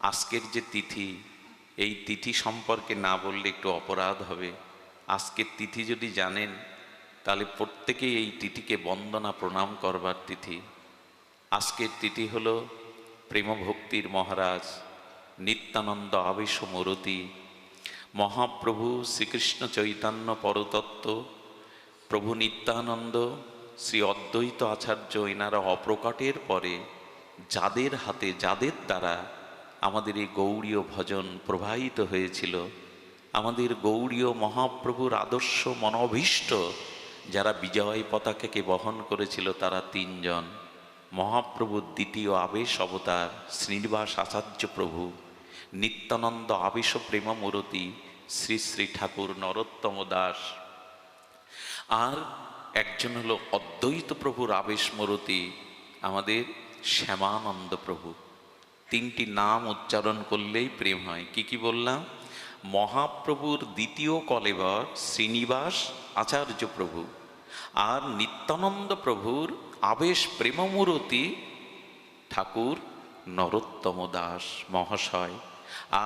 আজকের যে তিথি, এই তিথি সম্পর্কে না বললে একটু অপরাধ হবে। আজকের তিথি যদি জানেন, তাহলে প্রত্যেকেই এই তিথিকে বন্দনা প্রণাম করবার তিথি। আজকের তিথি হল প্রেমভক্তির মহারাজ নিত্যানন্দ আবেশ মূরতি, মহাপ্রভু শ্রীকৃষ্ণ চৈতন্য পরতত্ত্ব, প্রভু নিত্যানন্দ শ্রী অদ্বৈত আচার্য এনারা অপ্রকটের পরে যাদের হাতে, যাদের দ্বারা আমাদের এই গৌড়ীয় ভজন প্রবাহিত হয়েছিল। আমাদের গৌড়ীয় মহাপ্রভুর আদর্শ মনোভীষ্ট যারা বিজয় পতাকাকে বহন করেছিল, তারা তিনজন। মহাপ্রভুর দ্বিতীয় আবেশ অবতার, শ্রীনিবাস আচার্য প্রভু, নিত্যানন্দ আবেশ প্রেমমূরতি, শ্রী শ্রী ঠাকুর নরোত্তম দাস। আর একজন হলো অদ্বৈত প্রভুর আবেশ মূরতি আমাদের শ্যামানন্দ প্রভু। তিনটি নাম উচ্চারণ করলেই প্রেম হয়। কি কি বললাম? মহাপ্রভুর দ্বিতীয় কলেবর শ্রীনিবাস আচার্য প্রভু আর নিত্যানন্দ প্রভুর আবেশ প্রেমমূরতি ঠাকুর নরোত্তম দাস মহাশয়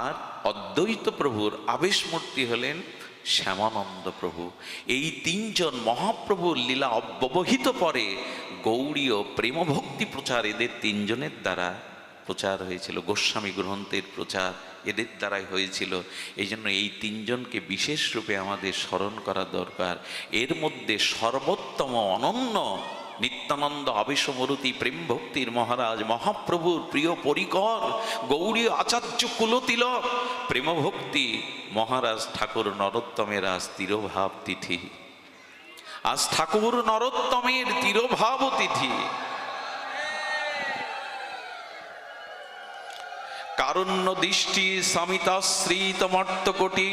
আর অদ্বৈত প্রভুর আবেশ মূর্তি হলেন শ্যামানন্দ প্রভু। এই তিনজন মহাপ্রভুর লীলা অব্যবহিত পরে গৌড়ীয় প্রেমভক্তি প্রচার এদের তিনজনের দ্বারা প্রচার হয়েছিল, গোস্বামী গ্রন্থের প্রচার এদের দ্বারাই হয়েছিল। এই জন্য এই তিনজনকে বিশেষ রূপে আমাদের স্মরণ করা দরকার। এর মধ্যে সর্বোত্তম অনন্য নিত্যানন্দ আবেশমরুতি প্রেম ভক্তির মহারাজ মহাপ্রভুর প্রিয় পরিকর গৌরী আচার্য কুলতিলক। প্রেমভক্তি, মহারাজ ঠাকুর নরোত্তমের আজ তিরোভাব তিথি। আজ ঠাকুর নরোত্তমের তিরোভাব তিথি। কারণ্য দৃষ্টি সমিতাশ্রিত মর্তকোটি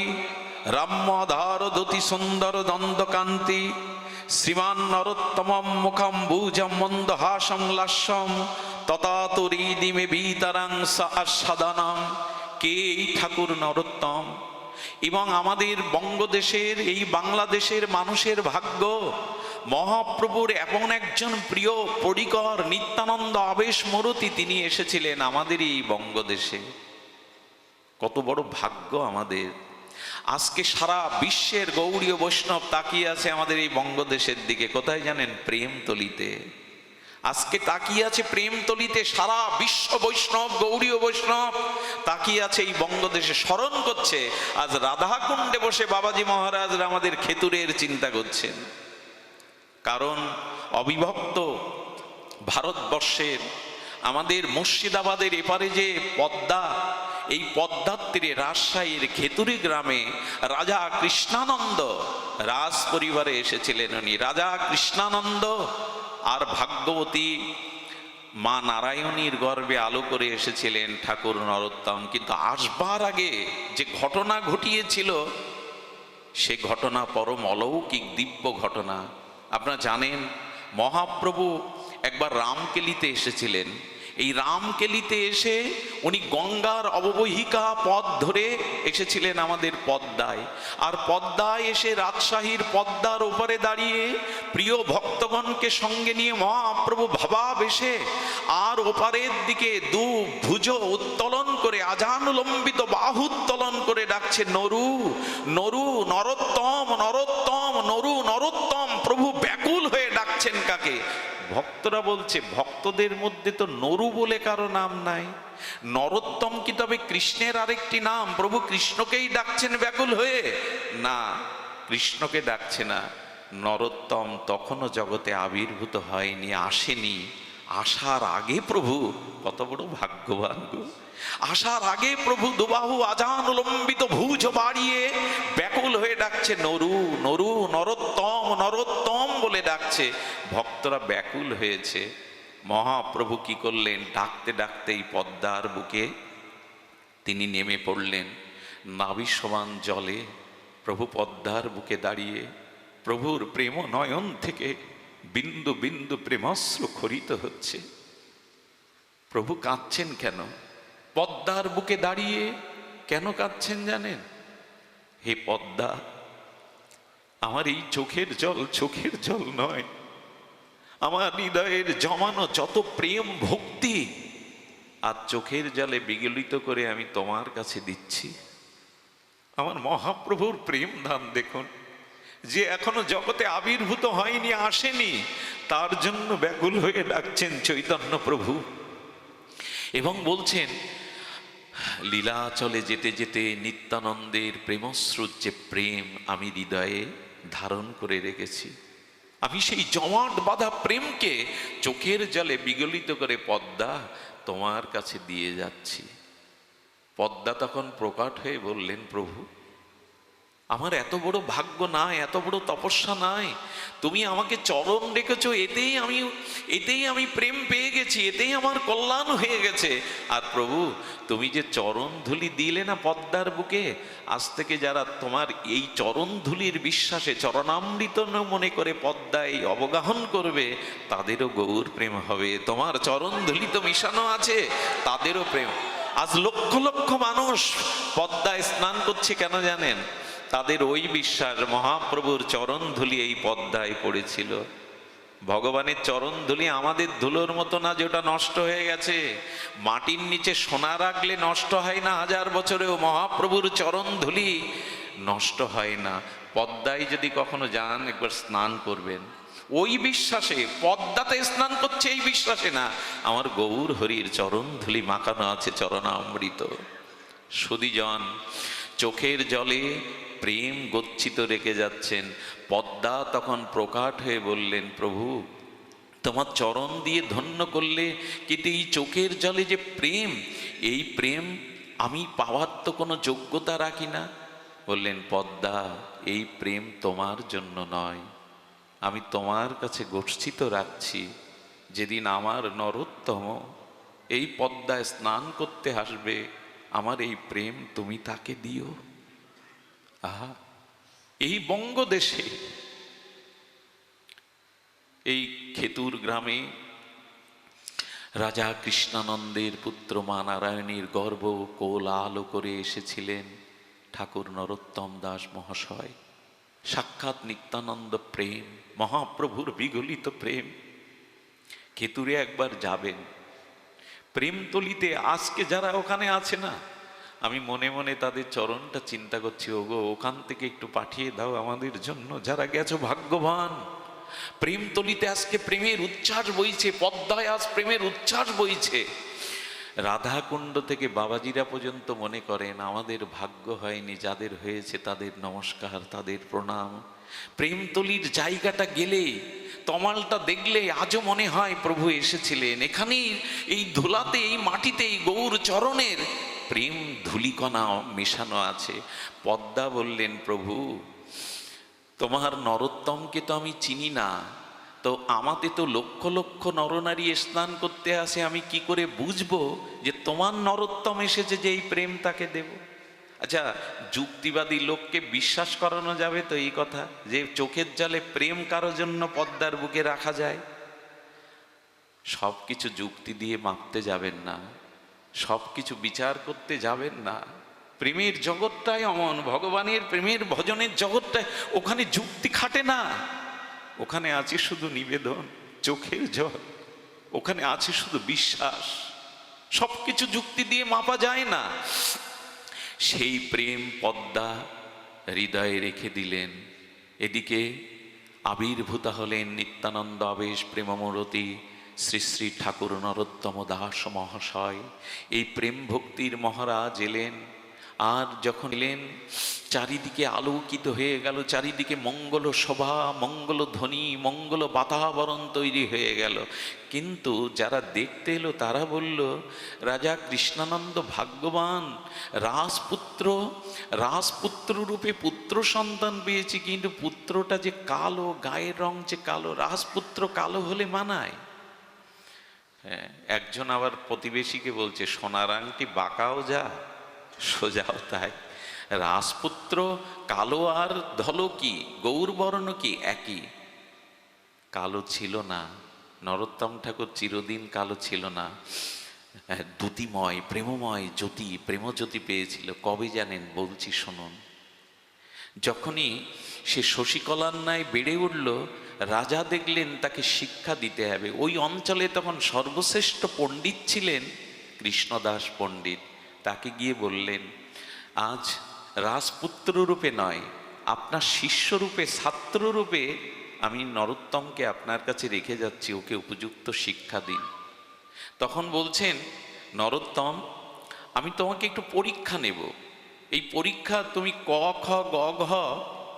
রাম্যধার দতি সুন্দর দ্বন্দ্বকান্তি শ্রীমান নরোত্তম মুখম ভুজম মন্দহাসম লাস্যম ততাতুরিদিমে বিতরাং আস্বাদানাম, কে এই ঠাকুর নরোত্তম এবং আমাদের বঙ্গদেশের, এই বাংলাদেশের মানুষের ভাগ্য মহাপ্রভুর এমন একজন প্রিয় পরিকর নিত্যানন্দ আবেশ মরতি তিনি এসেছিলেন আমাদের এই বঙ্গদেশে। কত বড় ভাগ্য আমাদের। আজকে সারা বিশ্বের গৌড়ীয় বৈষ্ণব তাকিয়ে আছে আমাদের এই বঙ্গদেশের দিকে। কোথায় জানেন? প্রেমতলিতে। আজকে তাকিয়ে আছে প্রেমতলিতে সারা বিশ্ব বৈষ্ণব গৌরীয় বৈষ্ণব তাকিয়ে আছে এই বঙ্গদেশে। স্মরণ করছে, আজ রাধাকুণ্ডে বসে বাবাজি মহারাজরা আমাদের খেতুরের চিন্তা করছেন। কারণ অবিভক্ত ভারতবর্ষের আমাদের মুর্শিদাবাদের এপারে যে পদ্মা, এই পদ্মার রাজশাহীর খেতুরি গ্রামে রাজা কৃষ্ণানন্দ রাজ পরিবারে এসেছিলেন উনি। রাজা কৃষ্ণানন্দ আর ভাগ্যবতী মা নারায়ণীর গর্বে আলো করে এসেছিলেন ঠাকুর নরোত্তম। কিন্তু আসবার আগে যে ঘটনা ঘটিয়েছিল, সে ঘটনা পরম অলৌকিক, দিব্য ঘটনা। আপনারা জানেন, মহাপ্রভু একবার রামকেলিতে এসেছিলেন। এই রামকেলিতে এসে উনি গঙ্গার অববহিকা পথ ধরে এসেছিলেন আমাদের পদ্মায়। আর পদ্মায় এসে রাজশাহীর পদ্মার ওপরে দাঁড়িয়ে প্রিয় ভক্তগণকে সঙ্গে নিয়ে মহাপ্রভু ভাবাব এসে আর ওপারের দিকে দু ভুজ উত্তোলন করে, আজানুলম্বিত বাহু উত্তোলন করে ডাকছে, নরু নরু, নরোত্তম নরোত্তম, নরু, নরোত্তম, প্রভু ডাকছেন কাকে? ভক্তরা বলছে, ভক্তদের মধ্যে তো নরু বলে কারও নাম নাই। নরোত্তম কি তবে কৃষ্ণের আরেকটি নাম? প্রভু কৃষ্ণকেই ডাকছেন ব্যাকুল হয়ে। না, কৃষ্ণকে ডাকছে না। নরোত্তম তখনও জগতে আবির্ভূত হয়নি, আসেনি। আসার আগে প্রভু, কত বড় ভাগ্যবান আসার আগে প্রভু দুবাহু আজান লম্বিত ভুজ বাড়িয়ে ব্যাকুল হয়ে ডাকছে, নরু নরু, নরোত্তম নরোত্তম বলে ডাকছে। ভক্তরা ব্যাকুল হয়েছে। মহাপ্রভু কি করলেন? ডাকতে ডাকতে এই পদ্মার বুকে তিনি নেমে পড়লেন। নাভি সমান জলে প্রভু পদ্মার বুকে দাঁড়িয়ে প্রভুর প্রেম নয়ন থেকে বিন্দু বিন্দু প্রেমাশ্রু খরিত হচ্ছে। প্রভু কাঁদছেন কেন? পদ্মার বুকে দাঁড়িয়ে কেন কাঁদছেন জানেন? হে পদ্মা, আমার এই চোখের জল চোখের জল নয়। আমার হৃদয়ের জমানো যত প্রেম ভক্তি, আর চোখের জলে বিগলিত করে আমি তোমার কাছে দিচ্ছি। আমার মহাপ্রভুর প্রেম ধান দেখুন। যে এখনও জগতে আবির্ভূত হয়নি, আসেনি, তার জন্য ব্যাকুল হয়ে ডাকছেন চৈতন্য প্রভু। এবং বলছেন, লীলাচলে যেতে যেতে নিত্যানন্দের প্রেমস্রোত যে প্রেম আমি হৃদয়ে ধারণ করে রেখেছি, আমি সেই জমাট বাঁধা প্রেমকে চোখের জলে বিগলিত করে পদ্মা তোমার কাছে দিয়ে যাচ্ছি। পদ্মা তখন প্রকাট হয়ে বললেন, প্রভু আমার এত বড় ভাগ্য নাই, এত বড় তপস্যা নাই। তুমি আমাকে চরণ রেখেছ এতেই আমি এতেই আমি প্রেম পেয়ে গেছি, এতেই আমার কল্যাণ হয়ে গেছে। আর প্রভু, তুমি যে চরণ ধুলি দিলে না পদ্মার বুকে, আজ থেকে যারা তোমার এই চরণ ধুলির বিশ্বাসে চরণামৃত মনে করে পদ্মায় অবগাহন করবে, তাদেরও গৌর প্রেম হবে। তোমার চরণ ধুলি তো মিশানো আছে, তাদেরও প্রেম। আজ লক্ষ লক্ষ মানুষ পদ্মায় স্নান করছে কেন জানেন? তাদের ওই বিশ্বাস মহাপ্রভুর চরণ ধুলি এই পদ্মায় পড়েছিল। ভগবানের চরণ ধুলি আমাদের ধুলোর মতো না যে ওটা নষ্ট হয়ে গেছে। মাটির নিচে সোনা রাখলে নষ্ট হয় না, হাজার বছরেও মহাপ্রভুর চরণ ধুলি নষ্ট হয় না। পদ্মায় যদি কখনো যান, একবার স্নান করবেন। ওই বিশ্বাসে, পদ্মাতে স্নান করছে এই বিশ্বাসে না। আমার গৌর হরির চরণ ধুলি মাখানো আছে, চরণামৃত। সুদীজন চোখের জলে প্রেম গচ্ছিত রেখে যাচ্ছেন। পদ্মা তখন প্রকাট হয়ে বললেন, প্রভু, তোমার চরণ দিয়ে ধন্য করলে কিন্তু এই চোখের জলে যে প্রেম, এই প্রেম আমি পাওয়ার তো কোনো যোগ্যতা রাখি না। বললেন, পদ্মা, এই প্রেম তোমার জন্য নয়। আমি তোমার কাছে গচ্ছিত রাখছি, যেদিন আমার নরোত্তম এই পদ্মায় স্নান করতে আসবে, আমার এই প্রেম তুমি তাকে দিও। আহা, এই বঙ্গদেশে, এই খেতুর গ্রামে রাজা কৃষ্ণানন্দের পুত্র মা নারায়ণীর গর্ব কোল আলো করে এসেছিলেন ঠাকুর নরোত্তম দাস মহাশয়। সাক্ষাৎ নিত্যানন্দ প্রেম, মহাপ্রভুর বিগলিত প্রেম। খেতুরে একবার যাবেন। প্রেমতলিতে আজকে যারা ওখানে আছে না আমি মনে মনে তাদের চরণটা চিন্তা করছি, ওগো, ওখান থেকে একটু পাঠিয়ে দাও আমাদের জন্য। যারা গেছো, ভাগ্যবান। প্রেমতলিতে আজকে প্রেমের উচ্ছ্বাস বইছে, পদ্মায় আজ প্রেমের উচ্ছ্বাস বইছে। রাধাকুণ্ড থেকে বাবাজিরা পর্যন্ত মনে করেন, আমাদের ভাগ্য হয়নি, যাদের হয়েছে তাদের নমস্কার, তাদের প্রণাম। প্রেমতলির জায়গাটা গেলে, তমালটা দেখলে আজও মনে হয় প্রভু এসেছিলেন। এখানেই, এই ধুলাতে, এই মাটিতে, এই গৌর চরণের প্রেম ধুলিকণা মেশানো আছে। পদ্মা বললেন, প্রভু, তোমার নরোত্তমকে তো আমি চিনি না। তো আমাতে তো লক্ষ লক্ষ নরনারী স্নান করতে আসে, আমি কি করে বুঝব যে তোমার নরোত্তম এসেছে যে এই প্রেম তাকে দেব? আচ্ছা যুক্তিবাদী লোককে বিশ্বাস করানো যাবে তো এই কথা, যে চোখের জলে প্রেম কারোর জন্য পদ্মার বুকে রাখা যায়? সব কিছু যুক্তি দিয়ে মাপতে যাবেন না। সব কিছু বিচার করতে যাবেন না। প্রেমের জগৎটাই অমন, ভগবানের প্রেমের ভজনের জগৎটায় ওখানে যুক্তি খাটে না। ওখানে আছে শুধু নিবেদন, চোখের জল, ওখানে আছে শুধু বিশ্বাস। সব কিছু যুক্তি দিয়ে মাপা যায় না। সেই প্রেম পদ্মা হৃদয়ে রেখে দিলেন। এদিকে আবির্ভূত হলেন নিত্যানন্দ আবেশ প্রেমমূরতি শ্রী শ্রী ঠাকুর নরোত্তম দাস মহাশয়, এই প্রেম ভক্তির মহারাজ এলেন। আর যখন এলেন, চারিদিকে আলোকিত হয়ে গেল, চারিদিকে মঙ্গল সভা, মঙ্গল ধ্বনি, মঙ্গল বাতাবরণ তৈরি হয়ে গেল। কিন্তু যারা দেখতে এলো, তারা বলল, রাজা কৃষ্ণানন্দ ভাগ্যবান, রাজপুত্র রাজপুত্র রূপে পুত্র সন্তান পেয়েছি, কিন্তু পুত্রটা যে কালো, গায়ের রং যে কালো, রাজপুত্র কালো হলে মানায়? একজন আবার প্রতিবেশীকে বলছে সোনার আংটি বাঁকাও যা সোজাও তাই। রাজপুত্র কালো আর ধলো কি গৌরবর্ণ কি একই? কালো ছিল না নরোত্তম ঠাকুর চিরদিন কালো ছিল না। হ্যাঁ, দ্যুতিময় প্রেমময় জ্যোতি প্রেমজ্যোতি পেয়েছিল কবে জানেন বলছি শুনুন। যখনই সে শশীকলার ন্যায় বেড়ে উঠল রাজা দেখলেন তাকে শিক্ষা দিতে হবে। ওই অঞ্চলে তখন সর্বশ্রেষ্ঠ পণ্ডিত ছিলেন কৃষ্ণদাস পণ্ডিত। তাকে গিয়ে বললেন, আজ রাজপুত্র রূপে নয়, আপনার শিষ্যরূপে ছাত্ররূপে আমি নরোত্তমকে আপনার কাছে রেখে যাচ্ছি, ওকে উপযুক্ত শিক্ষা দিন। তখন বলছেন, নরোত্তম, আমি তোমাকে একটু পরীক্ষা নেব। এই পরীক্ষা তুমি ক, খ, গ, ঘ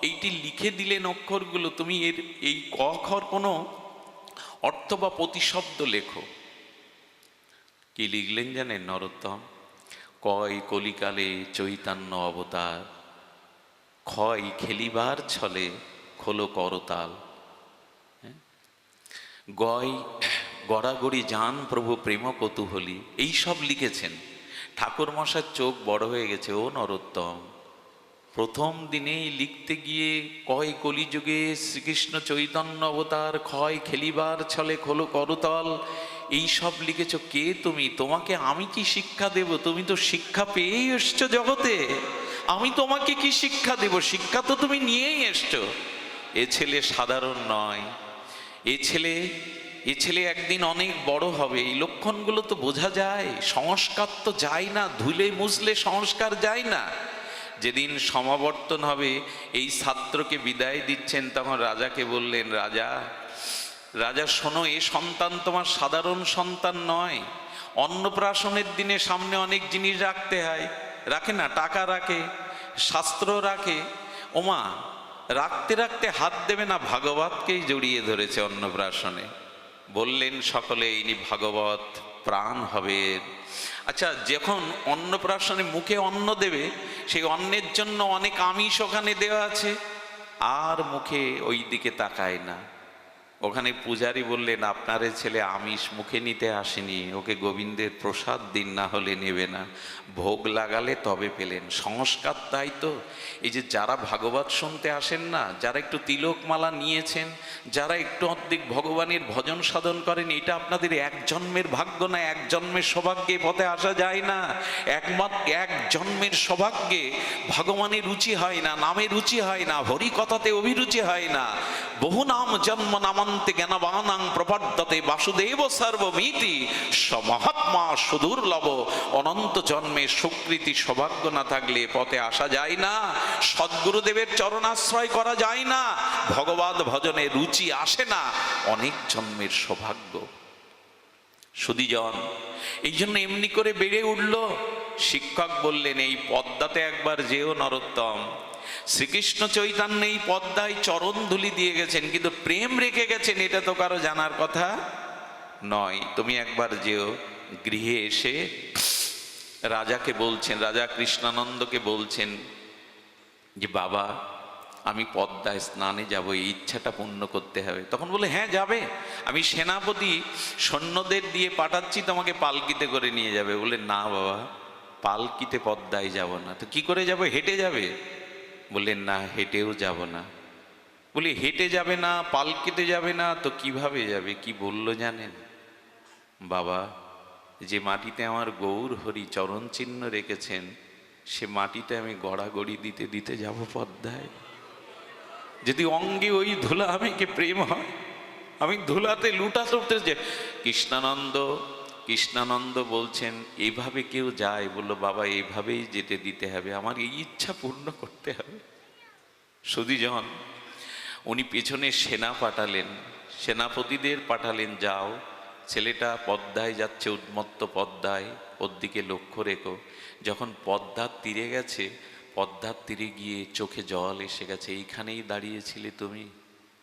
এইটি লিখে দিলেন অক্ষরগুলো তুমি এর এই ক খর কোনো অর্থ বা প্রতিশব্দ লেখো। কি লিখলেন জানেন নরোত্তম? কয় কলিকালে চৈতন্য অবতার, ক্ষয় খেলিবার ছলে খোলো করতাল। হ্যাঁ? গয়, গড়াগড়ি যান প্রভু প্রেম কৌতূহলী। এই সব লিখেছেন। ঠাকুর মশার চোখ বড় হয়ে গেছে, ও নরোত্তম। প্রথম দিনেই লিখতে গিয়ে কয় কলিযুগে শ্রীকৃষ্ণ চৈতন্য অবতার ক্ষয় খেলিবার ছলে খোলো করতল। এই সব লিখেছ কে তুমি? তোমাকে আমি কি শিক্ষা দেব? তুমি তো শিক্ষা পেয়েই এসছো জগতে। আমি তোমাকে কি শিক্ষা দেব? শিক্ষা তো তুমি নিয়েই এসছো। এ ছেলে সাধারণ নয়। এ ছেলে এ ছেলে একদিন অনেক বড় হবে। এই লক্ষণগুলো তো বোঝা যায়। সংস্কার তো যায় না। ধুলে মুছলে সংস্কার যায় না। যেদিন সমাবর্তন হবে, এই ছাত্রকে বিদায় দিচ্ছেন, তখন রাজাকে বললেন, রাজা রাজা, শোনো, এ সন্তান তোমার সাধারণ সন্তান নয়। অন্নপ্রাশনের দিনে সামনে অনেক জিনিস রাখতে হয়। রাখে না, টাকা রাখে, শাস্ত্র রাখে। ওমা, রাখতে রাখতে হাত দেবে না, ভাগবতকেই জড়িয়ে ধরেছে অন্নপ্রাশনে। বললেন সকলে ইনি ভাগবত। প্রাণ হবে। আচ্ছা যখন অন্নপ্রাশনে মুখে অন্ন দেবে, সেই অন্নের জন্য অনেক আমিষ ওখানে দেওয়া আছে? আর মুখে ওই দিকে তাকায় না। ওখানে পূজারি বললেন আপনারে ছেলে আমিষ মুখে নিতে আসেনি, ওকে গোবিন্দের প্রসাদ দিন না হলে নেবে না। ভোগ লাগালে তবে পেলেন। সংস্কার তাই তো। এই যে যারা ভাগবত শুনতে আসেন না, যারা একটু তিলকমালা নিয়েছেন, যারা একটু অর্ধেক ভগবানের ভজন সাধন করেন, এটা আপনাদের এক জন্মের ভাগ্য না, এক জন্মের সৌভাগ্যে পথে আসা যায় না। একমাত্র এক জন্মের সৌভাগ্যে ভগবানের রুচি হয় না, নামে রুচি হয় না হরি কথাতে অভিরুচি হয় না। বহু নাম জন্ম নামান্তে জ্ঞানবানাং প্রপদ্যতে বাসুদেব সর্বমিতি সমহাত্মা সুদুর্লভ, অনন্ত জন্মে সুকৃতি সৌভাগ্য না থাকলে পথে আসা যায় না, সদ্গুরুদেবের চরণাশ্রয় করা যায় না, ভগবত ভজনে রুচি আসে না, অনেক জন্মের সৌভাগ্য। সুদীজন, এই জন্য এমনি করে বেড়ে উঠল। শিক্ষক বললেন, এই পদ্মাতে একবার যেও নরোত্তম। শ্রীকৃষ্ণ চৈতন্য এই পদ্মায় চরণ ধুলি দিয়ে গেছেন, কিন্তু প্রেম রেখে গেছেন, এটা তো কারও জানার কথা নয়। তুমি একবার যেও, গৃহে এসে রাজাকে বলছেন, রাজা কৃষ্ণানন্দকে বলছেন যে, বাবা, আমি পদ্মায় স্নানে যাব, এই ইচ্ছাটা পূর্ণ করতে হবে। তখন বলে হ্যাঁ যাবে। আমি সেনাপতি, সৈন্যদের দিয়ে পাঠাচ্ছি, তোমাকে পালকিতে করে নিয়ে যাবে। বলে, না বাবা, পালকিতে পদ্মায় যাব না। তো কি করে যাবে? হেঁটে যাবে। বললেন, না, হেঁটেও যাব না। বলি, হেঁটে যাবে না পালকিতে যাবে না, তো কীভাবে যাবে? কি বলল জানেন? বাবা, যে মাটিতে আমার গৌর হরি চরণ চিহ্ন রেখেছেন, সে মাটিতে আমি গড়াগড়ি দিতে দিতে যাব পদ্মায়। যদি অঙ্গে ওই ধুলা আমি আমাকে প্রেম হয়, আমি ধুলাতে লুটা চড়তে যে কৃষ্ণানন্দ কৃষ্ণানন্দ বলছেন, এইভাবে কেউ যায়? বলল, বাবা, এইভাবেই যেতে দিতে হবে, আমার এই ইচ্ছা পূর্ণ করতে হবে। সুদীজন, উনি পেছনে সেনা পাঠালেন, সেনাপতিদের পাঠালেন, যাও, ছেলেটা পদ্মায় যাচ্ছে, উন্মত্ত পদ্মায়, ওর দিকে লক্ষ্য রেখো। যখন পদ্মার তীরে গেছে, পদ্মার তীরে গিয়ে চোখে জল এসে গেছে, এইখানেই দাঁড়িয়েছিলে তুমি?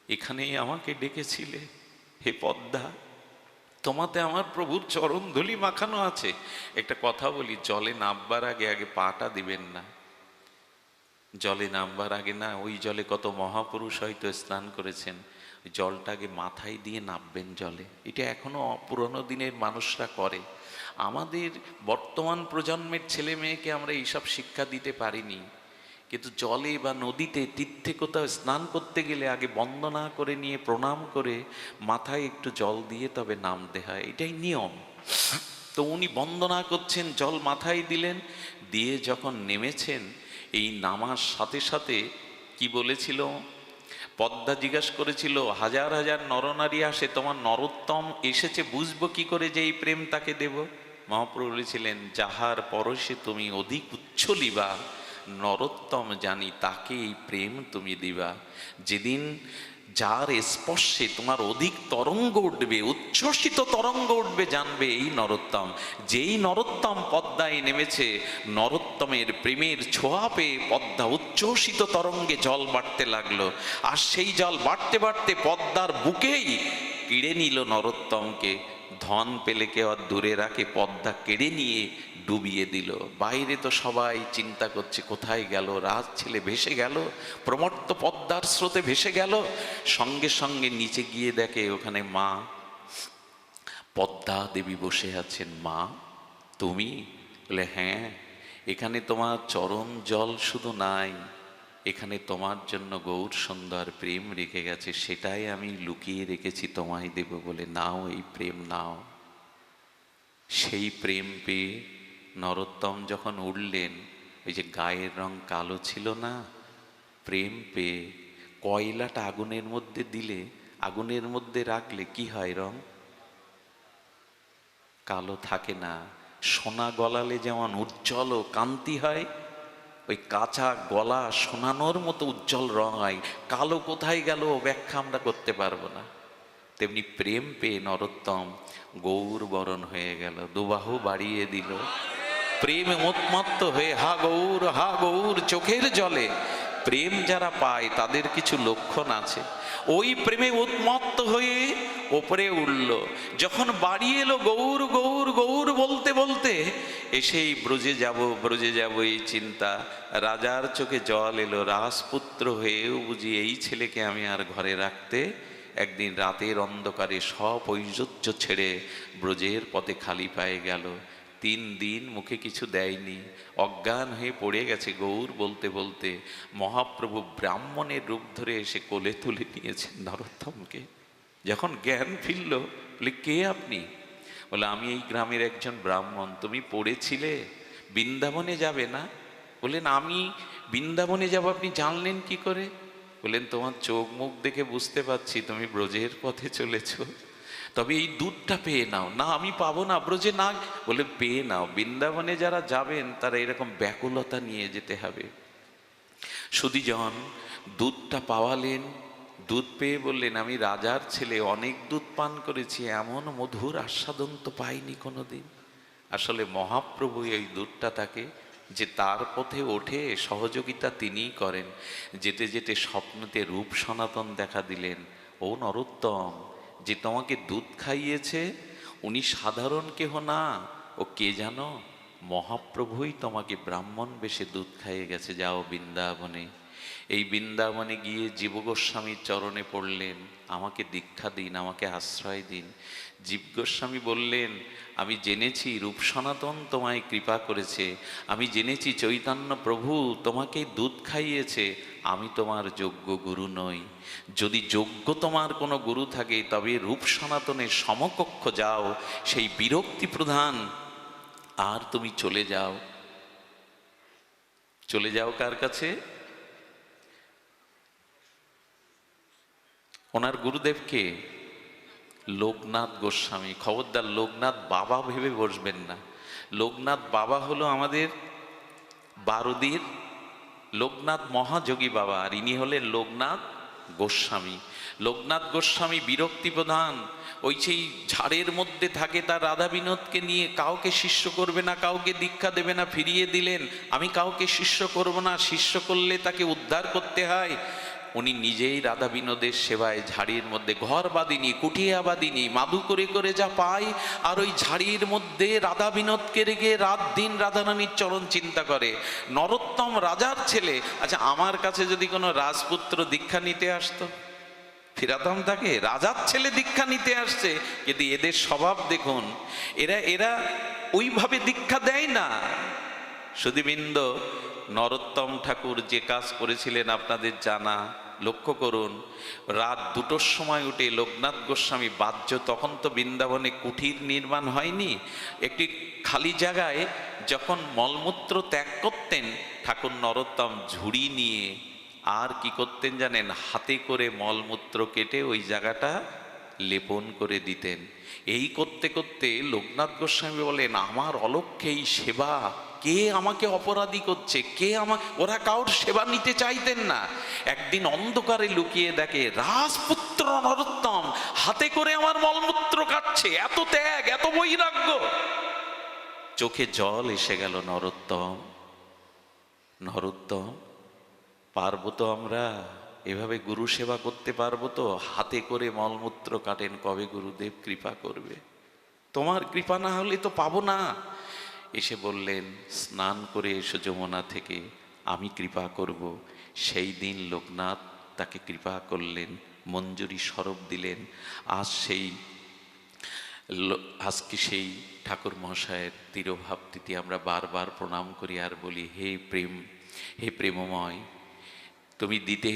এখানেই আমাকে ডেকেছিলে? হে পদ্মা তোমাতে আমার প্রভুর চরণ ধুলি মাখানো আছে। একটা কথা বলি, জলে নামবার আগে আগে পাটা দিবেন না। জলে নামবার আগে না, ওই জলে কত মহাপুরুষ হয়তো স্নান করেছেন, ওই জলটা আগে মাথায় দিয়ে নামবেন জলে। এটা এখনও পুরনো দিনের মানুষরা করে। আমাদের বর্তমান প্রজন্মের ছেলে মেয়েকে আমরা এইসব শিক্ষা দিতে পারিনি। কিন্তু জলে বা নদীতে তীর্থে কোথাও স্নান করতে গেলে আগে বন্দনা করে নিয়ে, প্রণাম করে মাথায় একটু জল দিয়ে তবে নামতে হয় এটাই নিয়ম। তো উনি বন্দনা করছেন, জল মাথায় দিলেন, দিয়ে যখন নেমেছেন, এই নামার সাথে সাথে কি বলেছিল? পদ্মা জিজ্ঞাসা করেছিল, হাজার হাজার নরনারী আসে, তোমার নরোত্তম এসেছে, বুঝব কি করে যে এই প্রেম তাকে দেব? মহাপ্রভু বলেছিলেন, যাহার পরশে তুমি অধিক উচ্ছলিবা নরোত্তম জানি, তাকে এই প্রেম তুমি দিবা। যেদিন যার স্পর্শে তোমার অধিক তরঙ্গ উঠবে, উচ্ছ্বসিত তরঙ্গ উঠবে, জানবে এই নরোত্তম। যেই নরোত্তম পদ্মায় নেমেছে, নরোত্তমের প্রেমের ছোঁয়া পেয়ে পদ্মা উচ্ছ্বসিত তরঙ্গে জল বাড়তে লাগল। আর সেই জল বাড়তে বাড়তে পদ্মার বুকেই কেড়ে নিল নরোত্তমকে। ধন পেলে কেউ আর দূরে রাখে, পদ্মা কেড়ে নিয়ে ডুবিয়ে দিল। বাইরে তো সবাই চিন্তা করছে, কোথায় গেল? রাজ ছেলে ভেসে গেল প্রমর্ত পদ্মার স্রোতে ভেসে গেল। সঙ্গে সঙ্গে নিচে গিয়ে দেখে ওখানে মা। পদ্মা দেবী বসে আছেন, মা, তুমি? বলে হ্যাঁ এখানে তোমার চরণ জল শুধু নাই। এখানে তোমার জন্য গৌর সুন্দর প্রেম রেখে গেছে, সেটাই আমি লুকিয়ে রেখেছি তোমায় দেব বলে। নাও, এই প্রেম নাও। সেই প্রেম পেয়ে নরোত্তম যখন উঠলেন, ওই যে গায়ের রং কালো ছিল না, প্রেম পেয়ে কয়লাটা আগুনের মধ্যে দিলে, আগুনের মধ্যে রাখলে কি হয় রং? কালো থাকে না, সোনা গলালে যেমন উজ্জ্বল কান্তি হয়, ওই কাঁচা গলা সোনানোর মতো উজ্জ্বল রং হয়, কালো কোথায় গেল ব্যাখ্যা আমরা করতে পারব না। তেমনি প্রেম পেয়ে নরোত্তম গৌর বরণ হয়ে গেল, দুবাহু বাড়িয়ে দিল। প্রেমে উন্মত্ত হয়ে হা গৌর হা গৌর চোখের জলে। প্রেম যারা পায়, তাদের কিছু লক্ষণ আছে। ওই প্রেমে উন্মত্ত হয়ে ওপরে উঠল। যখন বাড়ি এলো গৌর গৌর গৌর বলতে বলতে, এসেই ব্রজে যাব ব্রজে যাব এই চিন্তা। রাজার চোখে জল এলো, রাজপুত্র হয়েও বুঝি এই ছেলেকে আমি আর ঘরে রাখতে। একদিন রাতের অন্ধকারে সব ঐশ্বর্য ছেড়ে ব্রজের পথে খালি পায়ে গেল। তিন দিন মুখে কিছু দেয়নি। অজ্ঞান হয়ে পড়ে গেছে গৌর বলতে বলতে। মহাপ্রভু ব্রাহ্মণের রূপ ধরে এসে কোলে তুলে নিয়েছেন নরোত্তমকে। যখন জ্ঞান ফিরল, বলে, কে আপনি? বলে, আমি এই গ্রামের একজন ব্রাহ্মণ। তুমি পড়েছিলে? বৃন্দাবনে যাবে না? বললেন আমি বৃন্দাবনে যাব, আপনি জানলেন কি করে? বললেন তোমার চোখ মুখ দেখে বুঝতে পারছি, তুমি ব্রজের পথে চলেছ। তবে এই দুধটা পেয়ে নাও। না, আমি পাবো না, ব্রজে না বলে, পেয়ে নাও। বৃন্দাবনে যারা যাবেন, তারা এরকম ব্যাকুলতা নিয়ে যেতে হবে। সুদীজন, দুধটা পাওয়ালেন। দুধ পেয়ে বললেন, আমি রাজার ছেলে, অনেক দুধ পান করেছি, এমন মধুর আস্বাদন তো পাইনি কোনোদিন। আসলে মহাপ্রভু এই দুধটা তাকে, যে তার পথে ওঠে, সহযোগিতা তিনিই করেন। যেতে যেতে স্বপ্নতে রূপ সনাতন দেখা দিলেন। ও নরোত্তম যে তোমাকে দুধ খাইয়েছে, উনি সাধারণ কেহ না। ও কে জানো? মহাপ্রভুই তোমাকে ব্রাহ্মণ বেশে দুধ খাইয়ে গেছে। যাও বৃন্দাবনে। এই বৃন্দাবনে গিয়ে জীবগোস্বামীর চরণে পড়লেন। আমাকে দীক্ষা দিন, আমাকে আশ্রয় দিন। জীব গোস্বামী বললেন, আমি জেনেছি রূপ সনাতন তোমায় কৃপা করেছে। আমি জেনেছি চৈতন্য প্রভু তোমাকে দুধ খাইয়েছে। আমি তোমার যোগ্য গুরু নই। যদি যোগ্য তোমার কোনো গুরু থাকে, তবে রূপ সনাতনের সমকক্ষ যাও। সেই বিরক্তি প্রধান। আর তুমি চলে যাও। চলে যাও কার কাছে? ওনার গুরুদেবকে লোকনাথ গোস্বামী। খবরদার লোকনাথ বাবা ভেবে বসবেন না। লোকনাথ বাবা হলো আমাদের বারুদির লোকনাথ মহাযোগী বাবা আর ইনি হলেন লোকনাথ গোস্বামী। লোকনাথ গোস্বামী বিরক্তি প্রধান। ওই সেই ঝাড়ের মধ্যে থাকে তার রাধা বিনোদকে নিয়ে, কাউকে শিষ্য করবে না, কাউকে দীক্ষা দেবে না, ফিরিয়ে দিলেন। আমি কাউকে শিষ্য করব না, শিষ্য করলে তাকে উদ্ধার করতে হয়। উনি নিজেই রাধা বিনোদের সেবায় ঝাড়ির মধ্যে ঘর বাঁধিনি, কুটিয়া বাঁধিনি, মাদু করে করে যা পায় আর ওই ঝাড়ির মধ্যে রাধা বিনোদকে রেখে রাত দিন রাধারানীর চরণ চিন্তা করে। নরোত্তম রাজার ছেলে আচ্ছা আমার কাছে যদি কোনো রাজপুত্র দীক্ষা নিতে আসতো? ফিরাতাম তাকে, রাজার ছেলে দীক্ষা নিতে আসছে। কিন্তু এদের স্বভাব দেখুন, এরা এরা ওইভাবে দীক্ষা দেয় না। সুদীবৃন্দ নরোত্তম ঠাকুর যে কাজ করেছিলেন আপনাদের জানা, লক্ষ্য করুন, রাত দুটোর সময় উঠে লোকনাথ গোস্বামী বাহ্য তখন তো বৃন্দাবনে কুঠির নির্মাণ হয়নি, একটি খালি জায়গায় যখন মলমূত্র ত্যাগ করতেন, ঠাকুর নরোত্তম ঝুড়ি নিয়ে, আর কি করতেন জানেন, হাতে করে মলমূত্র কেটে ওই জায়গাটা লেপন করে দিতেন। এই করতে করতে লোকনাথ গোস্বামী বলেন, আমার অলক্ষ্যে এই সেবা কে আমাকে অপরাধী করছে? কে আমা ওরা কাউর সেবা নিতে চাইতেন না। একদিন অন্ধকারে লুকিয়ে দেখে, রাজপুত্র নরোত্তম, হাতে করে আমার মলমূত্র কাটছে, এত ত্যাগ, এত বৈরাগ্য। চোখে জল এসে গেল নরোত্তম। নরোত্তম, পারব তো আমরা? এভাবে গুরু সেবা করতে পারব তো? হাতে করে মলমূত্র কাটেন, কবে গুরুদেব কৃপা করবে? তোমার কৃপা না হলে তো পাবো না। এসে বললেন, স্নান করে এসো যমুনা থেকে, আমি কৃপা করব। সেই দিন লোকনাথ তাকে কৃপা করলেন, মঞ্জুরি সরব দিলেন। আজ সেই আজকে সেই ঠাকুর মহাশয়ের তিরোভাবতিথি আমরা বারবার প্রণাম করি আর বলি, হে প্রেম, হে প্রেমময়, তুমি দিতে